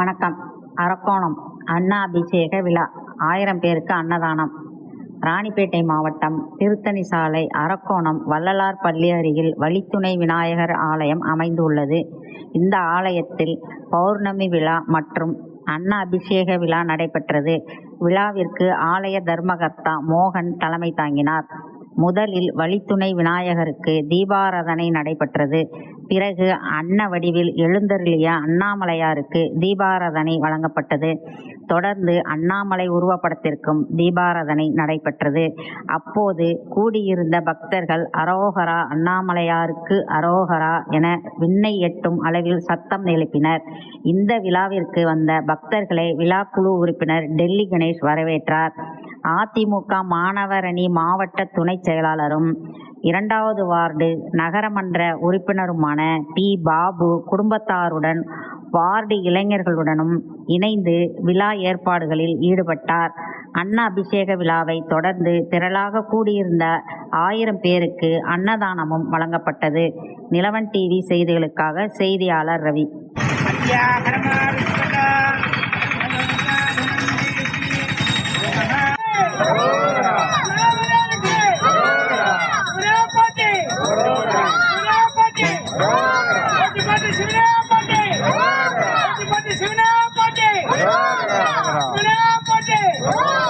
வணக்கம். அரக்கோணம் அண்ணா அபிஷேக விழா. ஆயிரம் பேருக்கு அன்னதானம். ராணிப்பேட்டை மாவட்டம் திருத்தணி சாலை அரக்கோணம் வள்ளலார் பள்ளி அருகில் வழித்துணை விநாயகர் ஆலயம் அமைந்துள்ளது. இந்த ஆலயத்தில் பௌர்ணமி விழா மற்றும் அன்ன அபிஷேக விழா நடைபெற்றது. விழாவிற்கு ஆலய தர்மகர்த்தா மோகன் தலைமை தாங்கினார். முதலில் வழித்துணை விநாயகருக்கு தீபாராதனை நடைபெற்றது. பிறகு அன்ன வடிவில் எழுந்தருளிய அண்ணாமலையாருக்கு தீபாராதனை வழங்கப்பட்டது. தொடர்ந்து அண்ணாமலை உருவப்படத்திற்கும் தீபாராதனை நடைபெற்றது. அப்போது கூடியிருந்த பக்தர்கள் அரோகரா அண்ணாமலையாருக்கு அரோகரா என விண்ணை எட்டும் அளவில் சத்தம் எழுப்பினர். இந்த விழாவிற்கு வந்த பக்தர்களை விழாக்குழு உறுப்பினர் டெல்லி கணேஷ் வரவேற்றார். அதிமுக மாணவரணி மாவட்ட துணை செயலாளரும் இரண்டாவது வார்டு நகரமன்ற உறுப்பினருமான பி. பாபு குடும்பத்தாருடன் வார்டு இளைஞர்களுடனும் இணைந்து விழா ஏற்பாடுகளில் ஈடுபட்டார். அன்ன அபிஷேக விழாவை தொடர்ந்து திரளாக கூடியிருந்த ஆயிரம் பேருக்கு அன்னதானமும் வழங்கப்பட்டது. நிலவன் டிவி செய்திகளுக்காக செய்தியாளர் ரவி.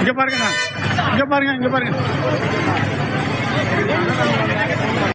இங்க பாருங்கண்ணா இங்க பாருங்க இங்க பாருங்க